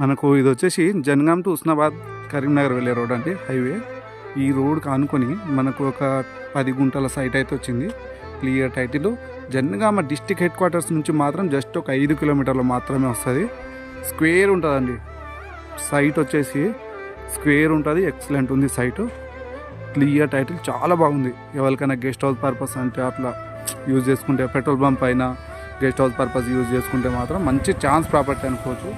మనకు ఇది వచ్చేసి జనగాం టు ఉస్నాబాద్ కరీంనగర్ వెళ్ళే రోడ్ అండి హైవే. ఈ రోడ్ కానుకొని మనకు ఒక పది గుంటల సైట్ అయితే వచ్చింది. Clear title Jangaon district headquarters నుంచి మాత్రం జస్ట్ ఒక ఐదు కిలోమీటర్లు మాత్రమే వస్తుంది. స్క్వేర్ ఉంటుందండి. సైట్ వచ్చేసి స్క్వేర్ ఉంటుంది ఎక్సలెంట్ ఉంది సైటు. క్లియర్ టైటిల్ చాలా బాగుంది. ఎవరికైనా గెస్ట్ హౌస్ పర్పస్ అంటే అట్లా యూజ్ చేసుకుంటే పెట్రోల్ పంప్ అయినా గెస్ట్ హౌస్ పర్పస్ యూజ్ చేసుకుంటే మాత్రం మంచి ఛాన్స్ ప్రాపర్టీ అనుకోవచ్చు.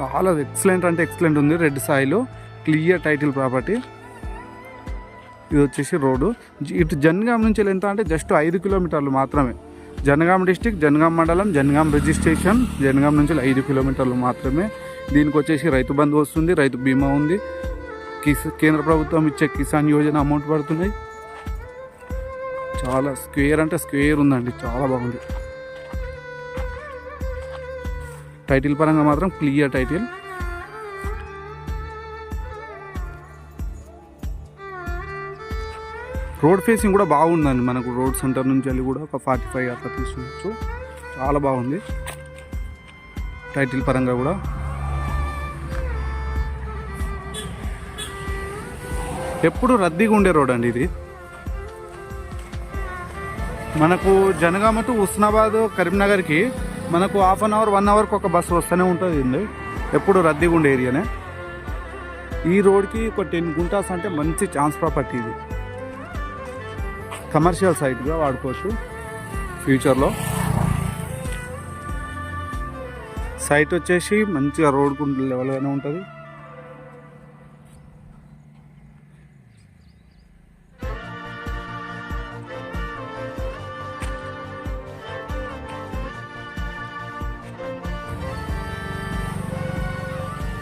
చాలా ఎక్సలెంట్ అంటే ఎక్సలెంట్ ఉంది red soil clear title property ఇది వచ్చేసి రోడ్డు. ఇటు జనగాం నుంచి ఎంత అంటే జస్ట్ ఐదు కిలోమీటర్లు మాత్రమే. జనగాం డిస్టిక్ జనగాం మండలం జనగాం రిజిస్ట్రేషన్ జనగాం నుంచి ఐదు కిలోమీటర్లు మాత్రమే. దీనికి వచ్చేసి రైతు బంధు వస్తుంది రైతు బీమా ఉంది. కిస్ కేంద్ర ప్రభుత్వం ఇచ్చే కిసాన్ యోజన అమౌంట్ పడుతున్నాయి. చాలా స్క్వేర్ అంటే స్క్వేర్ ఉందండి చాలా బాగుంది. టైటిల్ పరంగా మాత్రం క్లియర్ టైటిల్. రోడ్ ఫేసింగ్ కూడా బాగుందండి మనకు రోడ్ సెంటర్ నుంచి వెళ్ళి కూడా ఒక ఫార్టీ ఫైవ్ అట్లా తీసుకోవచ్చు చాలా బాగుంది. టైటిల్ పరంగా కూడా. ఎప్పుడు రద్దీగా ఉండే రోడ్ అండి ఇది. మనకు జనగామ టు ఉస్నాబాద్ కరీంనగర్కి మనకు హాఫ్ అన్ అవర్ వన్ అవర్కి ఒక బస్సు వస్తూనే ఉంటుంది అండి ఎప్పుడు రద్దీగా ఉండే ఏరియానే. ఈ రోడ్కి ఒక టెన్ గుంటాస్ అంటే మంచి ఛాన్స్ ప్రాపర్టీ ఇది. కమర్షియల్ సైట్గా వాడుకోవచ్చు ఫ్యూచర్లో సైట్ వచ్చేసి మంచిగా రోడ్కు లెవెల్గానే ఉంటుంది.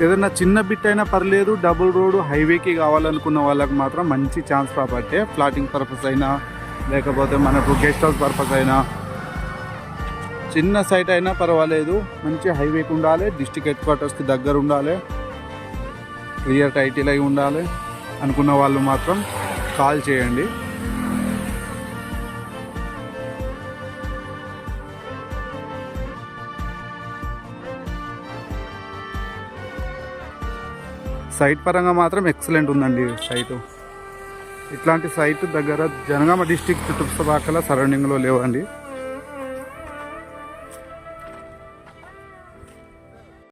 ఏదైనా చిన్న బిట్ అయినా పర్లేదు డబుల్ రోడ్ హైవేకి కావాలనుకున్న వాళ్ళకి మాత్రం మంచి ఛాన్స్ ప్రాపర్టీ ఫ్లాటింగ్ పర్పస్ అయినా లేకపోతే మనకు గెస్ట్ హౌస్ పర్పస్ అయినా. చిన్న సైట్ అయినా పర్వాలేదు మంచి హైవేకి ఉండాలి డిస్టిక్ హెడ్ క్వార్టర్స్కి దగ్గర ఉండాలి క్లియర్ టైటిల్ అయి ఉండాలి అనుకున్న వాళ్ళు మాత్రం కాల్ చేయండి. సైట్ పరంగా మాత్రం ఎక్సలెంట్ ఉందండి సైటు. ఇట్లాంటి సైట్ దగ్గర జనగామ డిస్టిక్ చుట్టుపక్కల సరౌండింగ్లో లేవండి.